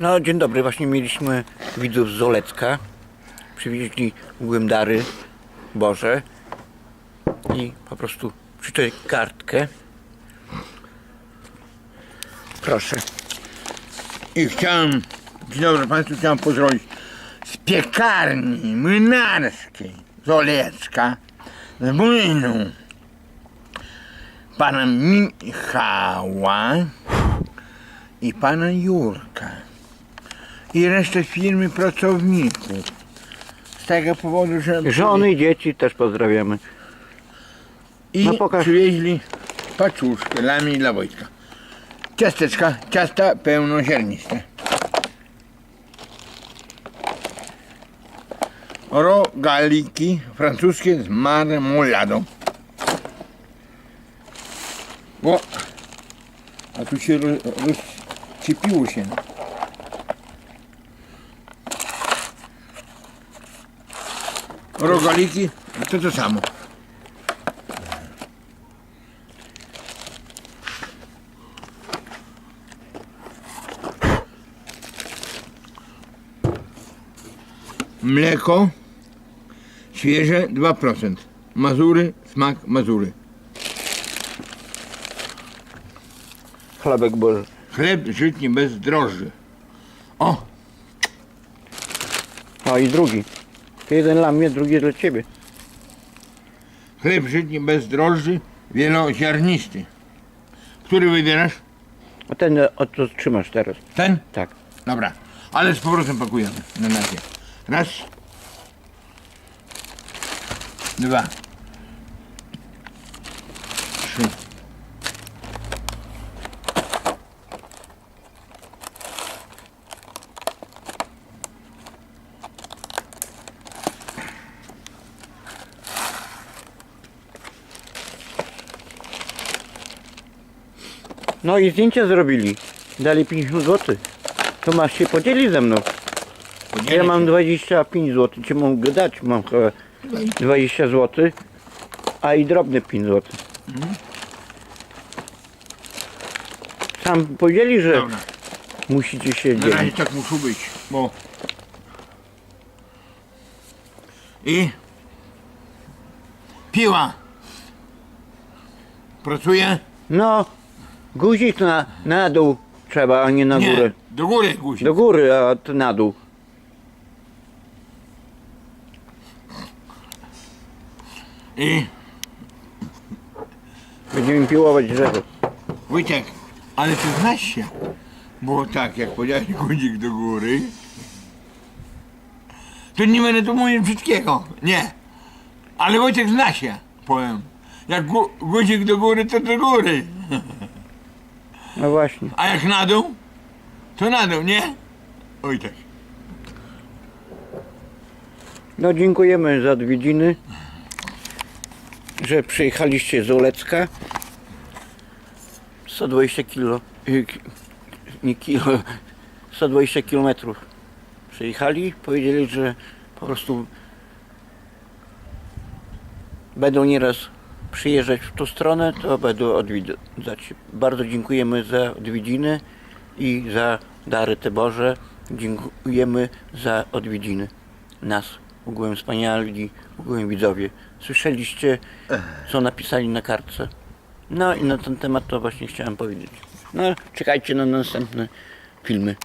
No, dzień dobry. Właśnie mieliśmy widzów z Zolecka. Przywieźli ogółem dary Boże. I po prostu przeczytaj kartkę. Proszę. I chciałem, dzień dobry Państwu, chciałem pozdrowić z piekarni młynarskiej z Olecka, z młynu pana Michała i pana Jurka i resztę firmy pracowników. Z tego powodu, że Żony i dzieci też pozdrawiamy. i No pokaż. przywieźli paczuszkę dla mnie i dla Wojtka. Ciasteczka, ciasta pełnoziarniste. Rogaliki francuskie z marmoladą. O! A tu się roz, rozciepiło się. Rogaliki to to samo. Mleko świeże 2%. Mazury, smak Mazury. Chlebek Boży. Chleb żytni bez drożdży. O, O i drugi. Jeden dla mnie, drugi dla ciebie. chleb żytni bez drożdży, wieloziarnisty. Który wybierasz? A ten o co trzymasz teraz? Ten? Tak. Dobra, ale z powrotem pakujemy na. Raz. Dwa. Trzy. No i zdjęcia zrobili. Dali 50 zł. To masz się podzielić ze mną. Ja mam 25 zł, ci mogę dać, mam chyba 20 zł, a i drobne 5 zł. Sam powiedzieli, że Dobra, musicie się na razie dzielić. tak muszą być, bo... I... Piła. Pracuje? No, guzik na, na dół trzeba, a nie na Nie, górę. do góry guzik. Do góry, a to na dół. I Będziemy piłować drzewo. Wojciech, ale ty znasz się. Bo tak, jak powiedziałeś guzik do góry, to nie będę tu mówić wszystkiego. Nie. Ale Wojciech zna się, powiem. Jak gu, guzik do góry, to do góry. No właśnie. A jak na dół, to na dół, nie? Wojtek. No dziękujemy za odwiedziny, że przyjechaliście z Olecka. 120 kilo, y, ki- nie kilo, 120 kilometrów przyjechali. Powiedzieli, że po prostu będą nieraz przyjeżdżać w tą stronę, to będą odwiedzać. Bardzo dziękujemy za odwiedziny i za dary te Boże. Dziękujemy za odwiedziny nas, ogółem wspaniali, ogółem widzowie. Słyszeliście, co napisali na kartce? No i na ten temat to właśnie chciałem powiedzieć. No, czekajcie na następne filmy.